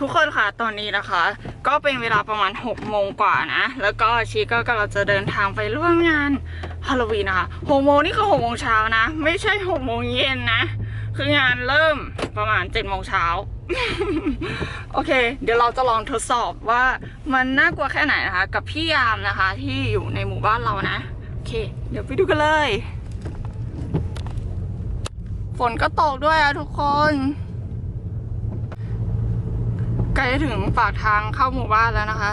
ทุกคนค่ะตอนนี้นะคะ ก็เป็นเวลาประมาณ6โมงกว่านะ แล้วก็ชีก็กำลังจะเดินทางไปร่วมงานฮาโลวีนนะคะ6โมงนี่คือ6โมงเช้านะ ไม่ใช่6โมงเย็นนะ คืองานเริ่มประมาณ7โมงเช้าโอเค เดี๋ยวเราจะลองทดสอบว่ามันน่ากลัวแค่ไหนนะคะ กับพี่ยามนะคะที่อยู่ในหมู่บ้านเรานะ โอเค เดี๋ยวไปดูกันเลย ฝนก็ตกด้วยอะทุกคน ใกล้ถึงปากทางเข้าหมู่บ้านแล้วนะคะ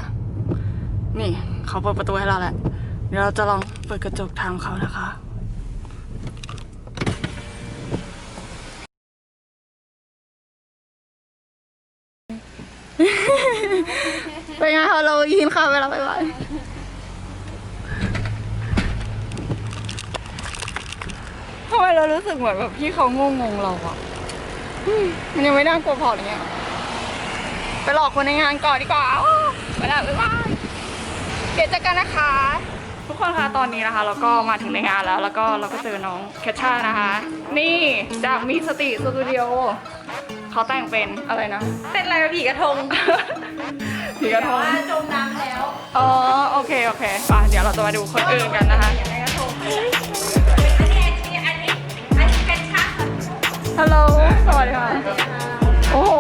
นี่เขาเปิดประตูให้เราแหล้วเดี๋ยวเราจะลองเปิดกระจกทางเขานะคะเป็นไงฮาโลวีนค่ะเวลาไปบ้านทำไมเรารู้สึกเหมือนแบบพี่เขางงงเราอะมมันยังไม่น่ากลัวพออย่างเงี้ย ไปหลอกคนในงานก่อนดีกว่าอ้าวไปแล้วบ๊ายบายเดี๋ยวเจอกันนะคะ ทุกคนคะตอนนี้นะคะ เราก็มาถึงในงานแล้ว แล้วก็เราก็เจอน้องแคชชานะคะ นี่จากมีสติสตูดิโอเขาแต่งเป็นอะไรนะเป็นอะไรผีกระทงผีกระทงว่าจมน้ำแล้วอ๋อโอเคโอเคไปเดี๋ยวเราจะมาดูคนอื่นกันนะคะอย่างไรกระทงอันนี้อันนี้อันนี้อันนี้เป็นชักฮัลโหลสวัสดีค่ะ โอ้โห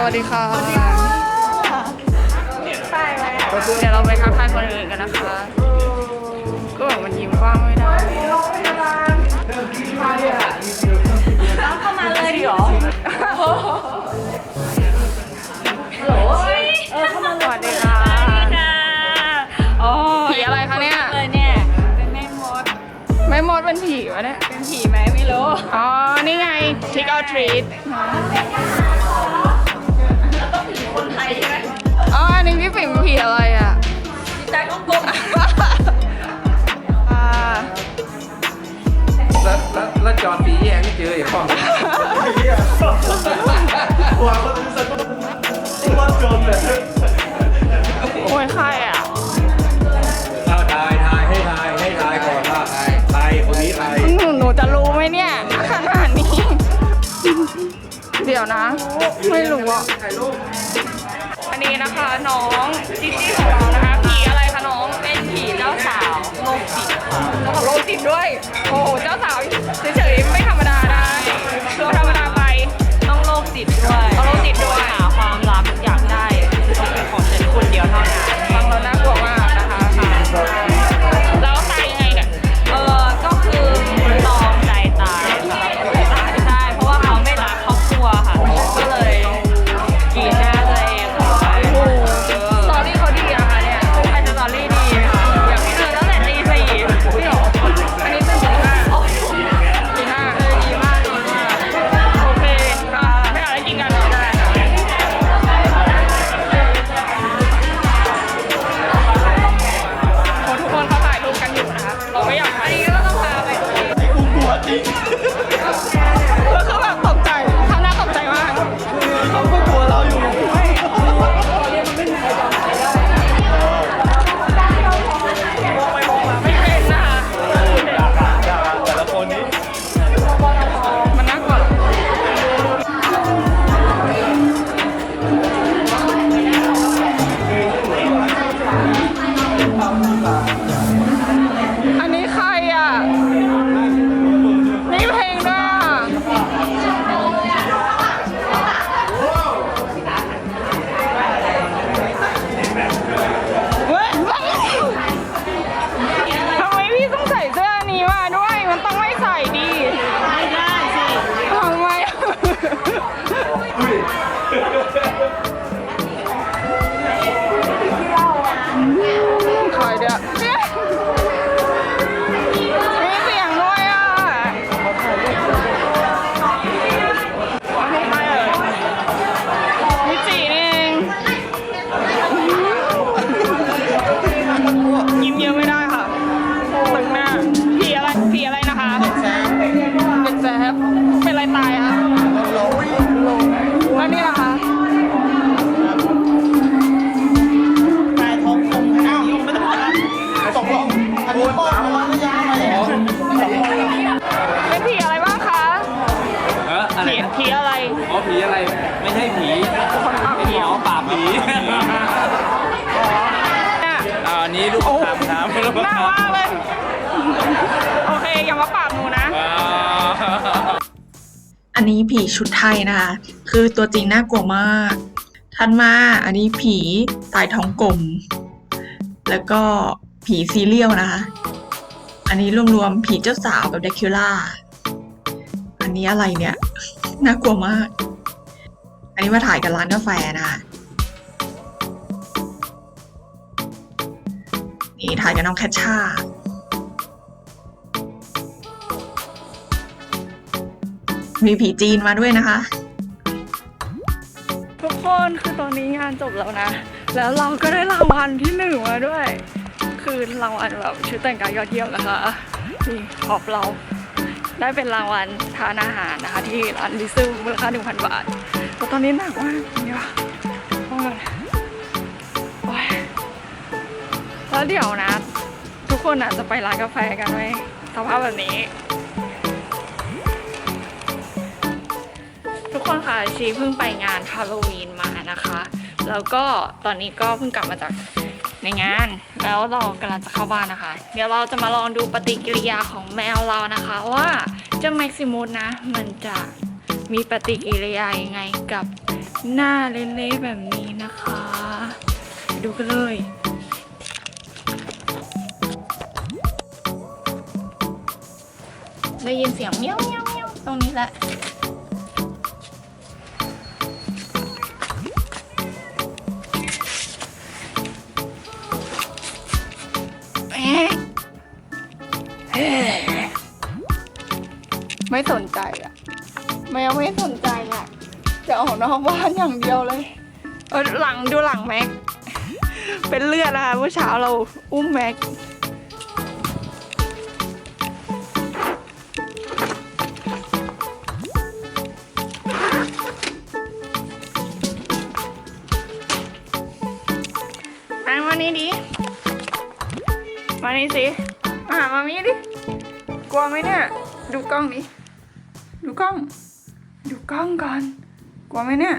สวัสดีค่ะใช่ไหมเดี๋ยวเราไปทักทายคนอื่นกันนะคะ ก็แบบมันยิ้มกว้างไม่ได้ต้องเข้ามาเลยดิหรอฮัลโหลเออเข้ามาสวัสดีค่ะค่ะอ๋อผีอะไรคะเนี่ย เลยเนี่ย เป็นแม่มด ไม่มดเป็นผีวะเนี่ย เป็นผีไหมไม่รู้ อ๋อ นี่ไง trick or treat คน ผีอะไรอะจิตใจก็กลมอ่าแล้วแล้วแล้วจอดปีแยกไม่เจออีกข้อโอ้ยใครอะเอาทายทายให้ทายให้ทายก่อนว่าทายทายคนนี้ทายหนูหนูจะรู้ไหมเนี่ยขนาดนี้ เดี๋ยวนะ ไม่รู้อะันนี้นะคะ น้องจิจี้ของเรานะคะผีอะไร ผีผีอะไรอ๋อผีอะไร ไม่ใช่ผีคนปราบผีเหรอป่าบผีเนี่ยอ่าอันนี้ลูกคำครับลูกน่าคำมากเลย โอเค อย่ามาปราบหนูนะ อ่า อันนี้ผีชุดไทยนะคะ คือตัวจริงน่ากลัวมากทันมาอันนี้ผีตายท้องกลม แล้วก็ผีซีเรียลนะคะ อันนี้รวมๆ ผีเจ้าสาวแบบเดคิล่า อันนี้อะไรเนี่ย น่ากลัวมาก อันนี้มาถ่ายกันร้านกาแฟนะคะนี่ถ่ายกับน้องแคชชามีผีจีนมาด้วยนะคะ ทุกคนคือตอนนี้งานจบแล้วนะ แล้วเราก็ได้รางวัลที่หนึ่งมาด้วย คือรางวัลแบบชุดแต่งกายยอดเยี่ยมนะคะนี่ขอบเรา ได้เป็นรางวัลทานอาหารนะคะ ที่ร้านลิซึมมูลค่า 1,000 บาทแต่ตอนนี้หนักมากนี่วะโอ้ยแล้วเดี๋ยวนะ ทุกคนอาจจะไปร้านกาแฟกันไหมสภาพแบบนี้ ทุกคนค่ะชีเพิ่งไปงานฮาโลวีนมานะคะ แล้วก็ตอนนี้ก็เพิ่งกลับมาจาก ในงาน แล้วเรากำลังจะเข้าบ้านนะคะ เดี๋ยวเราจะมาลองดูปฏิกิริยาของแมวเรานะคะ ว่าเจ้าแม็กซิมูสนะ มันจะมีปฏิกิริยายังไงกับหน้าเละๆแบบนี้นะคะ ดูกันเลยได้ยินเสียงเมี้ยวเมี้ยวเมี้ยวตรงนี้แหละ ไม่สนใจอะแมวไม่สนใจอะจะออกนอกบ้านอย่างเดียวเลยเออหลังดูหลังแม็ก เป็นเลือดนะคะเมื่อเช้าเราอุ้มแม็กมามานี่ดิมานี่สิมาหามามีดิ กลัวไหมเนี่ย ดูกล้องนี้ ดูกล้อง ดูกล้องก่อน กลัวไหมเนี่ย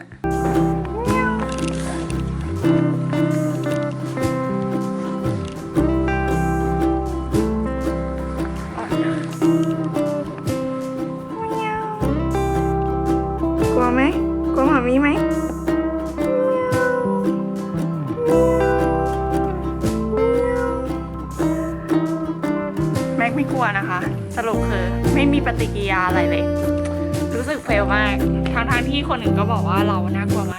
ไม่กลัวนะคะ สรุปคือไม่มีปฏิกิริยาอะไรเลย รู้สึกเฟลมากทั้งทางๆที่คนอื่นก็บอกว่าเราน่ากลัวมาก